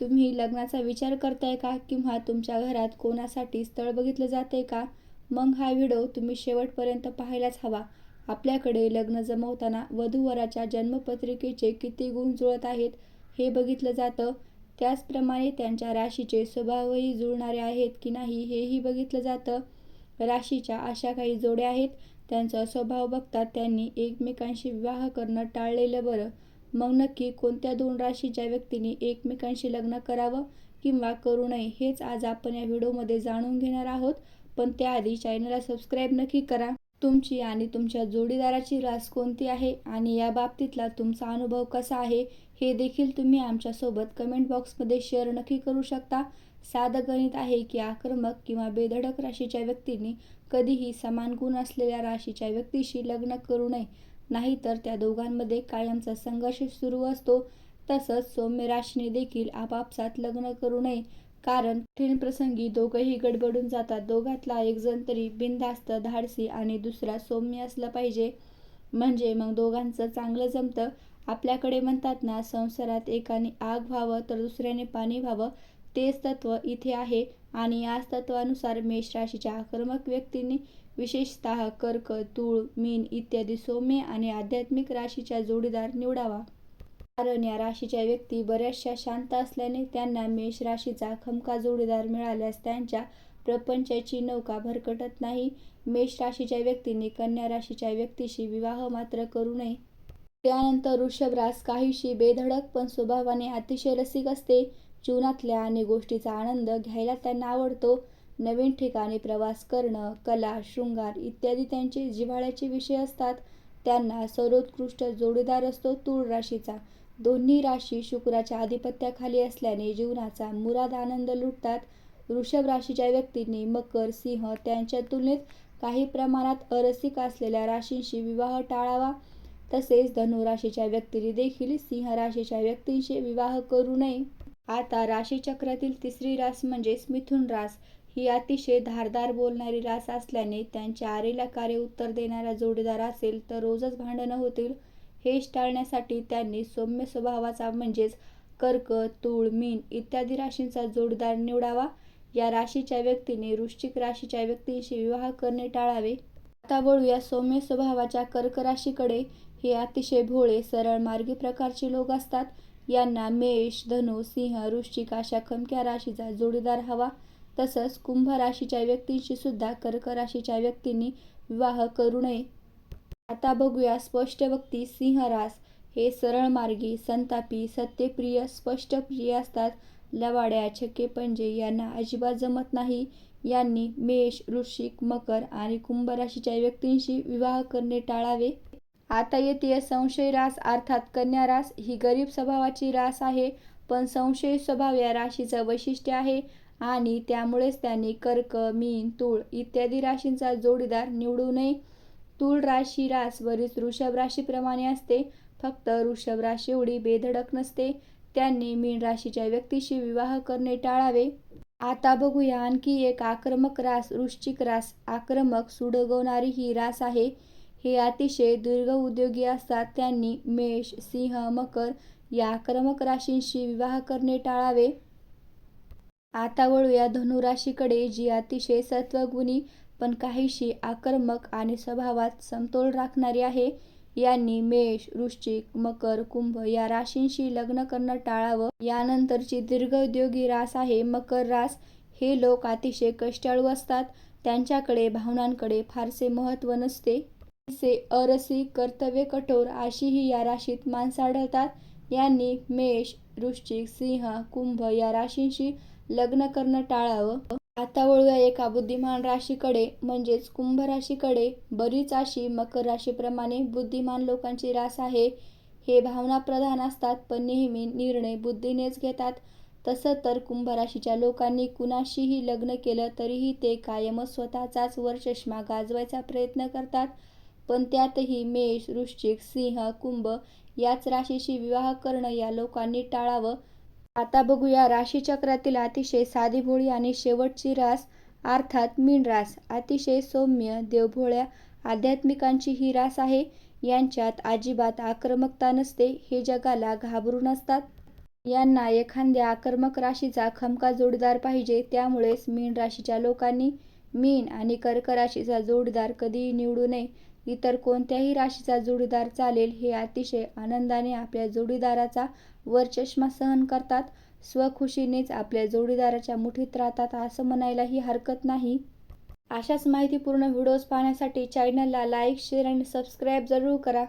तुम्ही लग्नाचा विचार करताय का? किंवा तुमच्या घरात कोणासाठी स्थळ बघितलं जाते का? मग हा व्हिडिओ तुम्ही शेवटपर्यंत पाहायलाच हवा. आपल्याकडे लग्न जमवताना वधूवराच्या जन्मपत्रिकेचे किती गुण जुळत आहेत हे बघितलं जातं. त्याचप्रमाणे त्यांच्या राशीचे स्वभावही जुळणारे आहेत की नाही हेही बघितलं जातं. राशीच्या अशा काही जोड्या आहेत. त्यांचा स्वभाव बघता त्यांनी एकमेकांशी विवाह करणं टाळलेलं बरं. मग नक्की कोणत्या दोन राशीच्या व्यक्तींनी एकमेकांशी लग्न करावं किंवा करू नये हेच आज आपण या व्हिडिओमध्ये जाणून घेणार आहोत. पण त्याआधी चॅनलला सबस्क्राईब नक्की करा. तुमची आणि तुमच्या जोडीदाराची रास कोणती आहे आणि या बाबतीतला तुमचा अनुभव कसा आहे हे देखील तुम्ही आमच्यासोबत कमेंट बॉक्समध्ये शेअर नक्की करू शकता. साधं गणित आहे की आक्रमक किंवा बेधडक राशीच्या व्यक्तींनी कधीही समान गुण असलेल्या राशीच्या व्यक्तीशी लग्न करू नये. नाहीतर त्या दोघांमध्ये कायमचा संघर्ष सुरू असतो. तसंच सौम्य राशीने देखील आपापसात लग्न करू नये. कारण कठीण प्रसंगी दोघंही गडबडून जातात. दोघातला एक जण तरी बिनधास्त धाडसी आणि दुसरा सौम्य असला पाहिजे. म्हणजे मग दोघांचं चांगलं जमतं. आपल्याकडे म्हणतात ना संसारात एकाने आग व्हावं तर दुसऱ्याने पाणी व्हावं. तेच तत्व इथे आहे. आणि याच तत्वानुसार मेष राशीच्या आक्रमक व्यक्तींनी विशेषतः कर्क तूळ मीन इत्यादी सौम्य आणि आध्यात्मिक राशीचा जोडीदार निवडावा. कारण या राशीच्या व्यक्ती बऱ्याचशा शांत असल्याने त्यांना मेष राशीचा खमका जोडीदार मिळाल्यास त्यांच्या प्रपंचाची नौका भरकटत नाही. मेष राशीच्या व्यक्तींनी कन्या राशीच्या व्यक्तीशी विवाह मात्र करू नये. त्यानंतर वृषभरास काहीशी बेधडक पण स्वभावाने अतिशय रसिक असते. जीवनातल्या आणि गोष्टीचा आनंद घ्यायला त्यांना आवडतो. नवीन ठिकाणी प्रवास करणं कला शृंगार इत्यादी त्यांचे जिव्हाळ्याचे विषय असतात. त्यांना सर्वोत्कृष्ट जोडीदार असतो तूळ राशीचा. दोन्ही राशी शुक्राच्या आधिपत्याखाली असल्याने जीवनाचा मुराद आनंद लुटतात. वृषभ राशीच्या व्यक्तींनी मकर सिंह त्यांच्या तुलनेत काही प्रमाणात अरसिक असलेल्या राशींशी विवाह टाळावा. तसेच धनु राशीच्या व्यक्तीने देखील सिंह राशीच्या व्यक्तींशी विवाह करू नये. आता राशीचक्रातील तिसरी रास म्हणजेच मिथुन रास. ही अतिशय धारदार बोलणारी रास असल्याने त्यांच्या आरेला कार्य उत्तर देणारा जोडीदार असेल तर रोजच भांडणं होतील. हे टाळण्यासाठी त्यांनी सौम्य स्वभावाचा म्हणजेच कर्क तूळ मीन इत्यादी राशींचा जोडीदार निवडावा. या राशीच्या व्यक्तीने वृश्चिक राशीच्या व्यक्तींशी विवाह करणे टाळावे. आता वळूया सौम्य स्वभावाच्या कर्क राशीकडे. हे अतिशय भोळे सरळ मार्गी प्रकारचे लोक असतात. यांना मेष धनु सिंह वृश्चिक अशा खमक्या राशीचा जोडीदार हवा. तसंच कुंभ राशीच्या व्यक्तींशी सुद्धा कर्क राशीच्या व्यक्तींनी विवाह करू नये. आता बघूया स्पष्ट व्यक्ती सिंह रास. हे सरळ मार्गी संतापी सत्यप्रिय स्पष्टप्रिय असतात. लवाड्या छक्के पंजे यांना अजिबात जमत नाही. यांनी मेष वृश्चिक मकर आणि कुंभ राशीच्या व्यक्तींशी विवाह करणे टाळावे. आता येते संशय रास अर्थात कन्या रास. ही गरीब स्वभावाची रास आहे पण संशय स्वभाव या राशीचं वैशिष्ट्य आहे. आणि त्यामुळेच त्यांनी कर्क मीन तूळ इत्यादी राशींचा जोडीदार निवडू नये तूळ राशी रास वरीस वृषभ राशीप्रमाणे असते. फक्त वृषभ राशी एवढी बेधडक नसते. त्यांनी मीन राशीच्या व्यक्तीशी विवाह करणे टाळावे. आता बघूया आणखी एक आक्रमक रास वृश्चिक रास. आक्रमक सुडगवणारी ही रास आहे. हे अतिशय दीर्घ उद्योगी असतात. त्यांनी मेष सिंह मकर या आक्रमक राशींशी विवाह करणे टाळावे. आता वळूया धनुराशीकडे जी अतिशय सत्वगुणी पण काहीशी आक्रमक आणि स्वभावात समतोल राखणारी आहे. यांनी मेष वृश्चिक मकर कुंभ या राशींशी लग्न करणं टाळावं. यानंतरची दीर्घ उद्योगी रास आहे. मकर रास हे लोक अतिशय कष्टाळू असतात. त्यांच्याकडे भावनांकडे फारसे महत्त्व नसते. से कर्तव्य कठोर अशीही या राशीत माणसं आढळतात. यांनी मेष वृश्चिक सिंह कुंभ या राशींशी लग्न करणं टाळावं. आता वळूया एका बुद्धिमान राशीकडे. म्हणजेच कुंभ राशीकडे. बरीच अशी मकर राशीप्रमाणे बुद्धिमान लोकांची रास आहे. हे भावना प्रधान असतात पण नेहमी निर्णय बुद्धीनेच घेतात. तसं तर कुंभ राशीच्या लोकांनी कुणाशीही लग्न केलं तरीही ते कायमच स्वतःचाच वरचष्मा गाजवायचा प्रयत्न करतात. पण त्यातही मेष वृश्चिक सिंह कुंभ याच राशीशी विवाह करणं या लोकांनी टाळावं. आता बघूया राशीचक्रातील अतिशय साधीभोळी आणि शेवटची रास अर्थात मीन रास. अतिशय सौम्य देवभोळ्या आध्यात्मिकांची ही रास आहे. यांच्यात अजिबात आक्रमकता नसते. हे जगाला घाबरून असतात यांना एखाद्या आक्रमक राशीचा खमका जोडीदार पाहिजे. त्यामुळेच मीन राशीच्या लोकांनी मीन आणि कर्क राशीचा जोडीदार कधीही निवडू नये. इतर कोणत्याही राशीचा जोडीदार चालेल हे अतिशय आनंदाने आपल्या जोडीदाराचा वरचष्मा सहन करतात. स्वखुशीनेच आपल्या जोडीदाराच्या मुठीत राहतात असं म्हणायलाही हरकत नाही. अशाच माहितीपूर्ण व्हिडिओज पाहण्यासाठी चॅनलला लाईक शेअर आणि सबस्क्राईब जरूर करा.